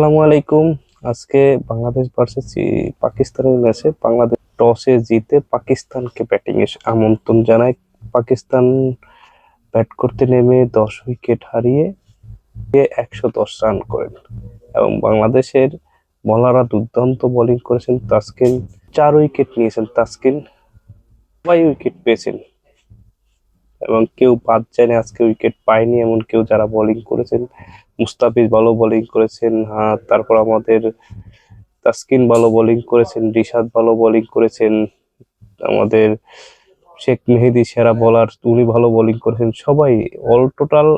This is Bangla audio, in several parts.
আসসালামু আলাইকুম। আজকে বাংলাদেশ ভার্সেস পাকিস্তানের ম্যাচে বাংলাদেশ টসে জিতে পাকিস্তানকে ব্যাটিং এর আমন্ত্রণ জানায়। পাকিস্তান ব্যাট করতে নেমে দশ উইকেট হারিয়ে একশো দশ রান করেন। এবং বাংলাদেশের বলাররা দুর্দান্ত বোলিং করেছেন তাসকিন। চার উইকেট নিয়েছেন তাসকিন। সবাই উইকেট পেয়েছেন। এবং কেউ বাদ যায়নি আজকে উইকেট পায়নি, এমন কেউ যারা বোলিং করেছেন। মুস্তাফিজ ভালো বোলিং করেছেন হ্যাঁ তারপর আমাদের তাসকিন ভালো বোলিং করেছেন, রিশাদ ভালো বোলিং করেছেন, আমাদের শেখ মেহেদি সেরা বোলার উনি ভালো বোলিং করেছেন, সবাই অল টোটাল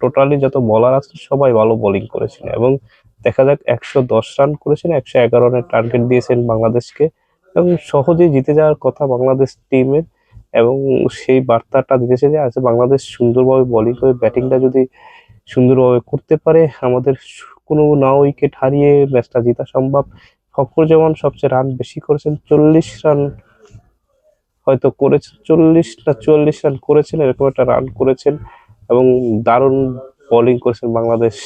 টোটালি যত বলার আছে, সবাই ভালো বোলিং করেছেন এবং দেখা যাক একশো দশ রান করেছেন, একশো এগারো রানের টার্গেট দিয়েছেন বাংলাদেশকে এবং সহজেই জিতে যাওয়ার কথা বাংলাদেশ টিমের এবং সেই বার্তাটা দিতেছে যে আছে বাংলাদেশ সুন্দরভাবে বলিং করে ব্যাটিংটা যদি সুন্দরভাবে করতে পারে, আমাদের কোনো না উইকেট হারিয়ে ম্যাচটা জেতা সম্ভব। ফখরুজ্জামান সবচেয়ে রান বেশি করেছেন, চল্লিশ রান হয়তো করেছেন চল্লিশ না চুয়াল্লিশ রান করেছেন, এরকম একটা রান করেছেন এবং দারুণ বোলিং করেছেন বাংলাদেশ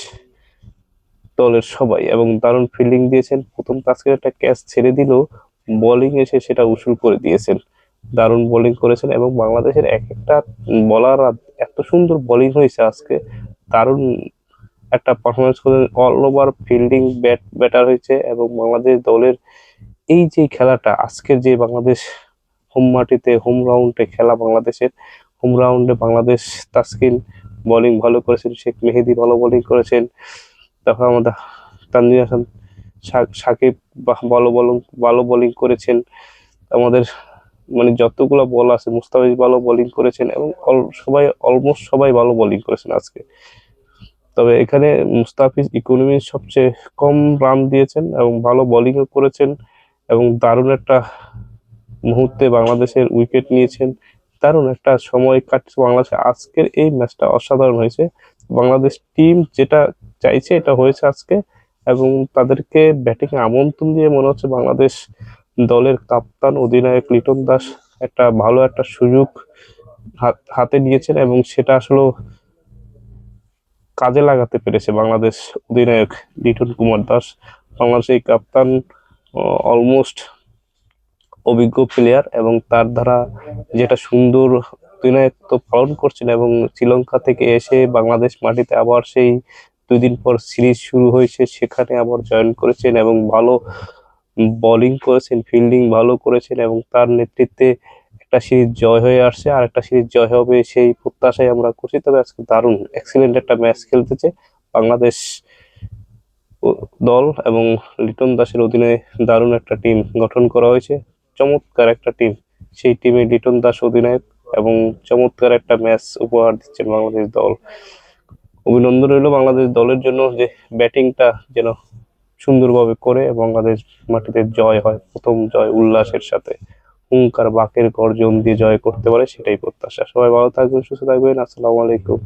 দলের সবাই এবং দারুণ ফিল্ডিং দিয়েছেন। প্রথম আজকের একটা ক্যাচ ছেড়ে দিলেও বোলিং এসে সেটা উসুল করে দিয়েছেন। দারুণ বোলিং করেছেন এবং বাংলাদেশের এক একটা বলার এত সুন্দর বোলিং হয়েছে আজকে। দারুণ একটা পারফরমেন্স করেন all over fielding bat batter হয়েছে এবং বাংলাদেশ দলের এই যে খেলাটা, আজকের যে বাংলাদেশ হোম মাটিতে হোম রাউন্ডে খেলা বাংলাদেশের হোম রাউন্ডে বাংলাদেশ তাসকিন বোলিং ভালো করেছেন, শেখ মেহেদি ভালো বোলিং করেছেন। তারপর আমাদের তানজিদ হাসান সাকিব ভালো বলং ভালো বোলিং করেছেন। আমাদের মানে যতগুলো বল আছে, মুস্তাফিজ ভালো বোলিং করেছেন এবং সবাই অলমোস্ট সবাই ভালো বোলিং করেছেন আজকে। তবে এখানে মুস্তাফিজ ইকোনমি সবচেয়ে কম রান দিয়েছেন এবং ভালো বোলিংও করেছেন এবং দারুণ একটা মুহূর্তে বাংলাদেশের উইকেট নিয়েছেন। দারুণ একটা সময় কাটছে বাংলাদেশে। আজকের এই ম্যাচটা অসাধারণ হয়েছে। বাংলাদেশ টিম যেটা চাইছে, এটা হয়েছে আজকে এবং তাদেরকে ব্যাটিং আমন্ত্রণ দিয়ে মনে হচ্ছে বাংলাদেশ দলের কাপ্তান অধিনায়ক লিটন দাস একটা ভালো একটা সুযোগ হাত- নিয়েছেন এবং সেটা আসলে কাজে লাগাতে পেরেছে বাংলাদেশ অধিনায়ক লিটন কুমার দাস। বাংলাদেশের এই কাপ্তান অলমোস্ট অভিজ্ঞ প্লেয়ার এবং তার দ্বারা যেটা সুন্দর অধিনায়কত্ব পালন করছেন এবং শ্রীলঙ্কা থেকে এসে বাংলাদেশ মাটিতে আবার সেই দুই দিন পর সিরিজ শুরু হয়েছে, সেখানে আবার জয়েন করেছেন এবং ভালো বোলিং করেছেন ফিল্ডিং ভালো করেছেন এবং তার নেতৃত্বে একটা সিরিজ জয় হয়ে আসছে। আর একটা সিরিজ জয় হবে সেই প্রত্যাশাই আমরা করছি। তবে আজকে দারুণ এক্সিলেন্ট একটা ম্যাচ খেলতেছে বাংলাদেশ দল এবং লিটন দাসের অধীনে দারুণ একটা টিম গঠন করা হয়েছে। চমৎকার একটা টিম সেই টিমে লিটন দাস অধিনায়ক এবং চমৎকার একটা ম্যাচ উপহার দিচ্ছেন বাংলাদেশ দল। অভিনন্দন রইল বাংলাদেশ দলের জন্য যে ব্যাটিংটা যেন সুন্দরভাবে করে বাংলাদেশ মাটিতে জয় হয়, প্রথম জয় উল্লাসের সাথে। হুঙ্কার বাকের গর্জন দিয়ে জয় করতে পারে, সেটাই প্রত্যাশা। সবাই ভালো থাকবেন, সুস্থ থাকবেন, আসসালামু আলাইকুম।